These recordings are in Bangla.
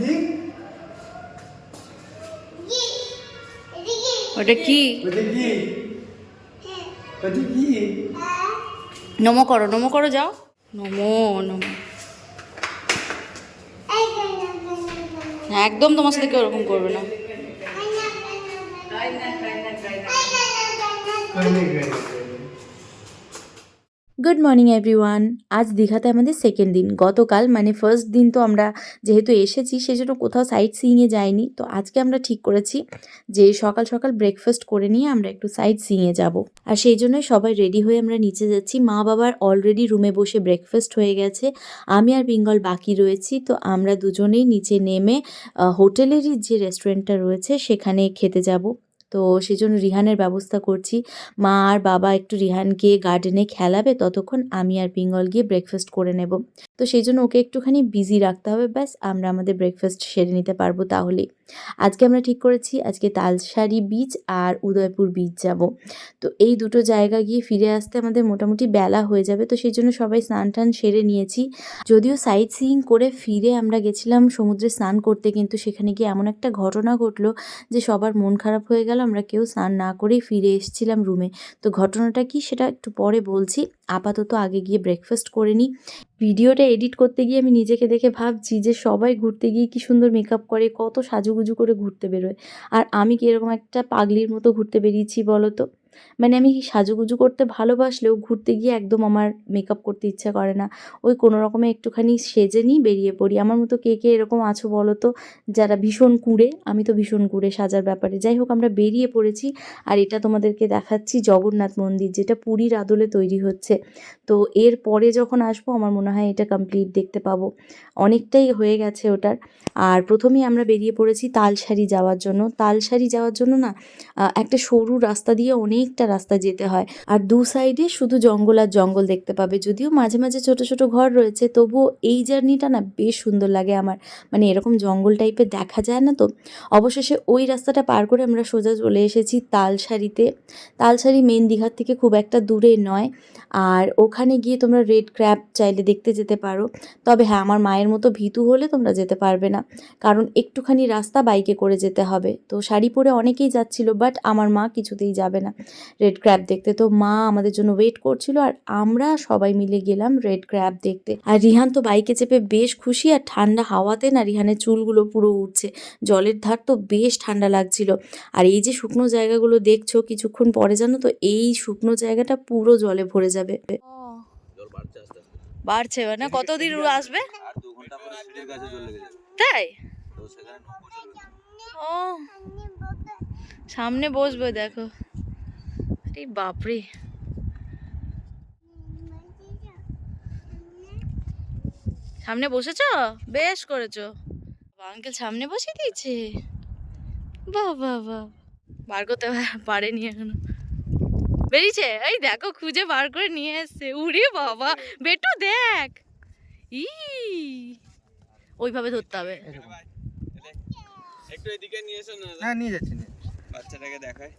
দিক ওটা কি ওটা কি ওটা কি নমো করো নমো করো যাও নমো নমো একদম তোমার সাথে কেউ ওরকম করবে না গাড়ি মর্নিং এভরিওয়ান আজ দীঘাতে আমাদের সেকেন্ড দিন। গতকাল মানে ফার্স্ট দিন তো আমরা যেহেতু এসেছি, সেজন্য কোথাও সাইট সিইংয়ে যাইনি। তো আজকে আমরা ঠিক করেছি যে সকাল সকাল ব্রেকফাস্ট করে নিয়ে আমরা একটু সাইট সিইংয়ে যাব। আর সেই জন্যই সবাই রেডি হয়ে আমরা নিচে যাচ্ছি। মা বাবার অলরেডি রুমে বসে ব্রেকফাস্ট হয়ে গেছে। আমি আর বেঙ্গল বাকি রয়েছি। তো আমরা দুজনেই নিচে নেমে হোটেলেরই যে রেস্টুরেন্টটা রয়েছে, সেখানে খেতে যাব। তো সেই জন্য রিহানের ব্যবস্থা করছি। মা আর বাবা একটু রিহানকে গার্ডেনে খেলাবে, ততক্ষণ আমি আর পিঙ্গল গিয়ে ব্রেকফাস্ট করে নেব। তো সেই জন্য ওকে একটুখানি বিজি রাখতে হবে, ব্যাস আমরা আমাদের ব্রেকফাস্ট সেরে নিতে পারব তাহলেই। আজকে আমরা ঠিক করেছি, আজকে তালসারি বিচ আর উদয়পুর বিচ যাব। তো এই দুটো জায়গা গিয়ে ফিরে আসতে আমাদের মোটামুটি বেলা হয়ে যাবে, তো সেই জন্য সবাই স্নান টান সেরে নিয়েছি। যদিও সাইট সিইং করে ফিরে আমরা গেছিলাম সমুদ্রে স্নান করতে, কিন্তু সেখানে গিয়ে এমন একটা ঘটনা ঘটলো যে সবার মন খারাপ হয়ে গেল, আমরা কেউ স্নান না করেই ফিরে এসেছিলাম রুমে তো ঘটনাটা কি সেটা একটু পরে বলছি। আপাতত আগে গিয়ে ব্রেকফাস্ট করে নিই। ভিডিওটা এডিট করতে গিয়ে আমি নিজেকে দেখে ভাবছি যে সবাই ঘুরতে গিয়ে কি সুন্দর মেকআপ করে, কত সাজুগুজু করে ঘুরতে বেরোয়। আর আমি কি এরকম একটা পাগলির মতো ঘুরতে বেরিয়েছি বলো তো? মানে আমি সাজুগুজু করতে ভালোবাসলেও ঘুরতে গিয়ে একদম আমার মেকআপ করতে ইচ্ছা করে না। ওই কোনো রকমে একটুখানি সেজে নিই, বেরিয়ে পড়ি। আমার মতো কে কে এরকম আছো বলো তো? যারা ভীষণ কুঁড়ে, আমি তো ভীষণ কুঁড়ে সাজার ব্যাপারে। যাই হোক, আমরা বেরিয়ে পড়েছি আর এটা তোমাদেরকে দেখাচ্ছি জগন্নাথ মন্দির, যেটা পুরীর আদলে তৈরি হচ্ছে। তো এর পরে যখন আসব, আমার মনে হয় এটা কমপ্লিট দেখতে পাবো। অনেকটাই হয়ে গেছে ওটার। আর প্রথমেই আমরা বেরিয়ে পড়েছি তালসারি যাওয়ার জন্য। তালসারি যাওয়ার জন্য না একটা সরু রাস্তা দিয়ে অনেকটা রাস্তা যেতে হয়। আর দু সাইডে শুধু জঙ্গল আর জঙ্গল দেখতে পাবে। যদিও মাঝে মাঝে ছোট ছোট ঘর রয়েছে, তবুও এই জার্নিটা না বেশ সুন্দর লাগে আমার। মানে এরকম জঙ্গল টাইপের দেখা যায় না তো? অবশেষে ওই রাস্তাটা পার করে আমরা সোজা চলে এসেছি তালসারিতে তালসারি মেন দীঘার থেকে খুব একটা দূরে নয়। আর ওখানে গিয়ে তোমরা রেড ক্র্যাপ চাইলে দেখতে যেতে পারো। তবে হ্যাঁ আমার মায়ের মতো ভীতু হলে তোমরা যেতে পারবে না। কারণ একটুখানি রাস্তা বাইকে করে যেতে হবে। তো শাড়ি পরে অনেকেই যাচ্ছিল বাট আমার মা কিছুতেই যাবে না। রেড ক্র্যাব দেখতে। তো মা আমাদের জন্য ওয়েট করছিল আর আমরা সবাই মিলে গেলাম রেড ক্র্যাব দেখতে। আর রিহান তো বাইকে চেপে বেশ খুশি আর ঠান্ডা হাওয়াতে না রিহানের চুলগুলো পুরো উঠছে জলের ধার তো বেশ ঠান্ডা লাগছিল। আর এই যে শুকনো জায়গাগুলো দেখছ কিছুক্ষণ পরে জানো তো, এই শুকনো জায়গাটা পুরো জলে ভরে যাবে। বাড়ছে আস্তে মানে কতদিন আসবে? তাই? ও, সামনে বসবে দেখো। আরে বাপরে। সামনে বসেছ? বেশ করেছ। আঙ্কেল সামনে বসে দিয়েছে? বাহ বাহ বাহ। বার করতে পারেনি এখনও। বেরিয়েছে? এই দেখো খুঁজে বার করে নিয়ে এসছে। উড়ে বাবা বেটু দেখ। ই। ওইভাবে ধরতে হবে। একটু এদিকে নিয়ে এসো না। হ্যাঁ নিয়ে যাচ্ছি। বাচ্চাটাকে দেখায়।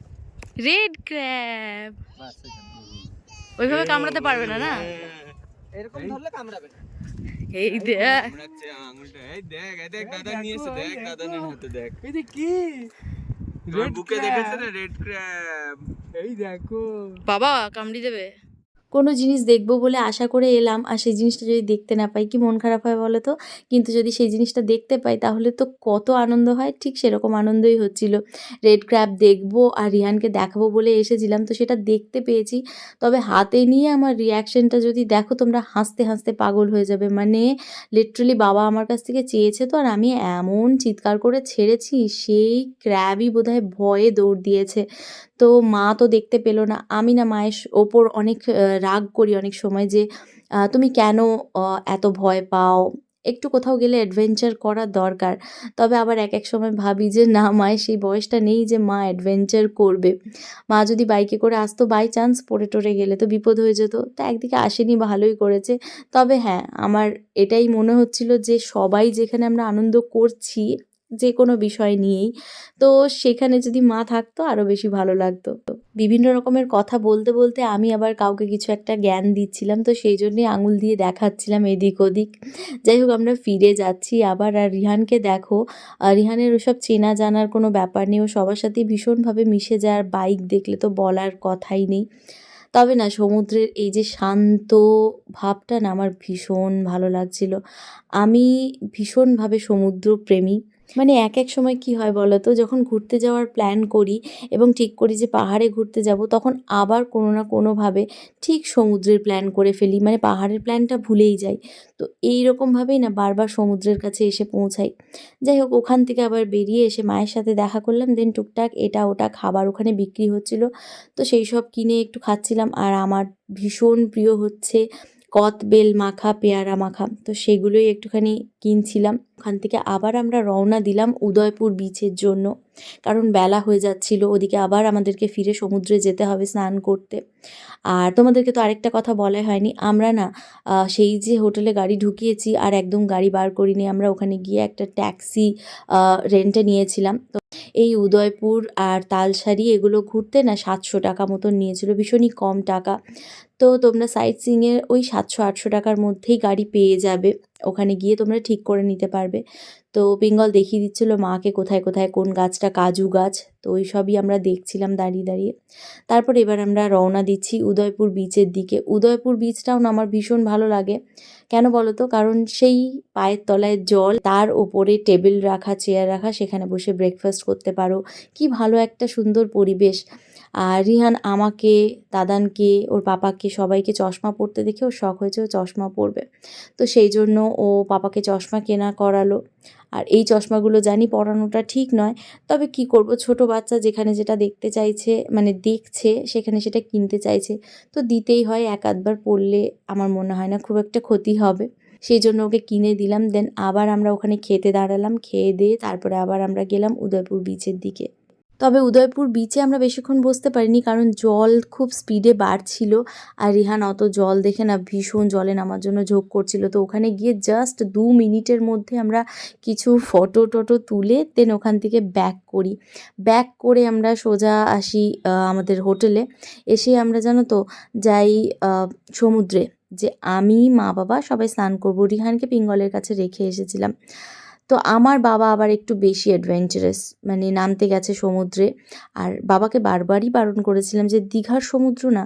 রেড ক্র্যাব ওইভাবে কামড়াতে পারবে না না? এরকম ধরলে কামড়াবে এই দেখ। এই দেখ দেখ দাদা নিয়ে এসে দেখ দাদা নিয়ে হাতে দেখ। এই দেখ কি? রেড বুকে দেখেছে না? রেড ক্র্যাব এই দেখো। বাবা কামড়ি দেবে। কোনো জিনিস দেখব বলে আশা করে এলাম, আর সেই জিনিসটা যদি দেখতে না পাই, কি মন খারাপ হয় বলো তো? কিন্তু যদি সেই জিনিসটা দেখতে পাই, তাহলে তো কত আনন্দ হয়। ঠিক সেরকম আনন্দই হচ্ছিল। রেড ক্র্যাপ দেখব আর রিহানকে দেখাবো বলে এসেছিলাম, তো সেটা দেখতে পেয়েছি। তবে হাতে নিয়ে আমার রিয়াকশনটা যদি দেখো, তোমরা হাসতে হাসতে পাগল হয়ে যাবে। মানে লিটারালি বাবা আমার কাছ থেকে চেয়েছে তো, আর আমি এমন চিৎকার করে ছেড়েছি, সেই ক্র্যাবই বোধহয় ভয়ে দৌড় দিয়েছে। তো মা তো দেখতে পেল না। আমি না মায়ের ওপর অনেক রাগ করি অনেক সময় যে তুমি কেন এত ভয় পাও? একটু কোথাও গেলে অ্যাডভেঞ্চার করা দরকার। তবে আবার এক এক সময় ভাবি যে, না মায়ের সেই বয়সটা নেই যে মা অ্যাডভেঞ্চার করবে। মা যদি বাইকে করে আসতো বাই চান্স পড়ে টরে গেলে তো বিপদ হয়ে যেত। তা একদিকে আসেনি, ভালোই করেছে। তবে হ্যাঁ আমার এটাই মনে হচ্ছিল যে, সবাই যেখানে আমরা আনন্দ করছি যে কোনো বিষয় নিয়েই। তো সেখানে যদি মা থাকতো আরও বেশি ভালো লাগতো। বিভিন্ন রকমের কথা বলতে বলতে আমি আবার কাউকে কিছু একটা জ্ঞান দিচ্ছিলাম, তো সেই জন্যই আঙুল দিয়ে দেখাচ্ছিলাম এদিক ওদিক। যাই হোক, আমরা ফিরে যাচ্ছি আবার। আর রিহানকে দেখো রিহানের ওসব চেনা জানার কোনো ব্যাপার নেই। ও সবার সাথেই ভীষণভাবে মিশে যায় বাইক দেখলে তো বলার কথাই নেই। তবে না, সমুদ্রের এই যে শান্ত ভাবটা না আমার ভীষণ ভালো লাগছিল। আমি ভীষণভাবে সমুদ্র প্রেমী মানে এক এক সময় কি হয় বলো তো? যখন ঘুরতে যাওয়ার প্ল্যান করি এবং ঠিক করি যে পাহাড়ে ঘুরতে যাব, তখন আবার কোনো না কোনোভাবে ঠিক সমুদ্রের প্ল্যান করে ফেলি। মানে পাহাড়ের প্ল্যানটা ভুলেই যাই। তো এই রকমভাবেই না বারবার সমুদ্রের কাছে এসে পৌঁছাই। যাই হোক, ওখান থেকে আবার বেরিয়ে এসে মায়ের সাথে দেখা করলাম। দেন টুকটাক এটা ওটা খাবার ওখানে বিক্রি হচ্ছিল। তো সেই সব কিনে একটু খাচ্ছিলাম। আর আমার ভীষণ প্রিয় হচ্ছে কতবেল মাখা, পেয়ারা মাখা, তো সেগুলোই একটুখানি কিনছিলাম। ওখান থেকে আবার আমরা রওনা দিলাম উদয়পুর বিচের জন্য। কারণ বেলা হয়ে যাচ্ছিল, ওদিকে আবার আমাদেরকে ফিরে সমুদ্রে যেতে হবে স্নান করতে। আর তোমাদেরকে তো আরেকটা কথা বলাই হয়নি, আমরা না সেই যে হোটেলে গাড়ি ঢুকিয়েছি আর একদম গাড়ি বার করিনি, আমরা ওখানে গিয়ে একটা ট্যাক্সি রেন্টে নিয়েছিলাম। তো এই উদয়পুর আর তালসারি এগুলো ঘুরতে না সাতশো টাকা মতন নিয়েছিল, ভীষণই কম টাকা। তো তোমরা সাইট সিংয়ের ওই সাতশো আটশো টাকার মধ্যেই গাড়ি পেয়ে যাবে। ওখানে গিয়ে তোমরা ঠিক করে নিতে পারবে। তো বেঙ্গল দেখিয়ে দিচ্ছিল মাকে কোথায় কোথায়, কোন গাছটা কাজু গাছ। তো ওই সবই আমরা দেখছিলাম দাঁড়িয়ে দাঁড়িয়ে। তারপর এবার আমরা রওনা দিচ্ছি উদয়পুর বিচের দিকে। উদয়পুর বিচটাও না আমার ভীষণ ভালো লাগে। কেন বলো তো কারণ সেই পায়ের তলায় জল, তার ওপরে টেবিল রাখা চেয়ার রাখা, সেখানে বসে ব্রেকফাস্ট করতে পারো। কি ভালো একটা সুন্দর পরিবেশ। আর রিহান আমাকে, দাদানকে, ওর পাপাকে, সবাইকে চশমা পরতে দেখে ওর শখ হয়েছে ও চশমা পরবে। তো সেই জন্য ও পাপাকে চশমা কেনা করালো। আর এই চশমাগুলো জানি পরানোটা ঠিক নয়, তবে কি করব? ছোট বাচ্চা যেখানে যেটা দেখতে চাইছে মানে দেখছে, সেখানে সেটা কিনতে চাইছে। তো দিতেই হয়, এক আধবার পড়লে আমার মনে হয় না খুব একটা ক্ষতি হবে। সেই জন্য ওকে কিনে দিলাম, দেন আবার আমরা ওখানে খেতে দাঁড়ালাম, খেয়ে দিয়ে তারপরে আবার আমরা গেলাম উদয়পুর বিচের দিকে। তবে উদয়পুর বিচে আমরা বেশিক্ষণ বসতে পারিনি কারণ জল খুব স্পিডে বাড়ছিল। আর রিহান অত জল দেখে না, ভীষণ জলে নামার জন্য ঝোঁক করছিল। তো ওখানে গিয়ে জাস্ট দু মিনিটের মধ্যে আমরা কিছু ফটো টটো তুলে দেন ওখান থেকে ব্যাক করি। ব্যাক করে আমরা সোজা আসি আমাদের হোটেলে এসে আমরা জানো তো, যাই সমুদ্রে। যে আমি মা বাবা সবাই স্নান করব। রিহানকে পিঙ্গলের কাছে রেখে এসেছিলাম। তো আমার বাবা আবার একটু বেশি অ্যাডভেঞ্চারাস মানে নামতে গেছে সমুদ্রে। আর বাবাকে বারবারই বারণ করেছিলাম যে, দীঘার সমুদ্র না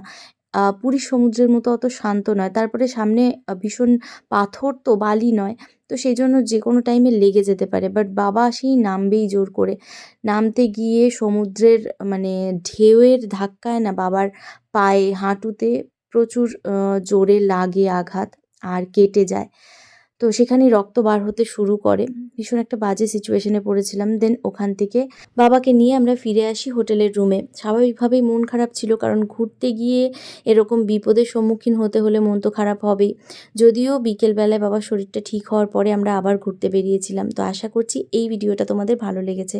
পুরীর সমুদ্রের মতো অত শান্ত নয়। তারপরে সামনে ভীষণ পাথর তো বালি নয়, তো সেই জন্য যে কোনো টাইমে লেগে যেতে পারে। বাট বাবা সেই নামবেই জোর করে। নামতে গিয়ে সমুদ্রের মানে ঢেউয়ের ধাক্কায় না বাবার পায়ে, হাঁটুতে প্রচুর জোরে লাগে আঘাত, আর কেটে যায়। তো সেখানেই রক্ত বার হতে শুরু করে। ভীষণ একটা বাজে সিচুয়েশনে পড়েছিলাম। দেন ওখান থেকে বাবাকে নিয়ে আমরা ফিরে আসি হোটেলের রুমে স্বাভাবিকভাবেই মন খারাপ ছিল কারণ ঘুরতে গিয়ে এরকম বিপদের সম্মুখীন হতে হলে মন তো খারাপ হবেই। যদিও বিকেলবেলায় বাবার শরীরটা ঠিক হওয়ার পরে আমরা আবার ঘুরতে বেরিয়েছিলাম। তো আশা করছি এই ভিডিওটা তোমাদের ভালো লেগেছে।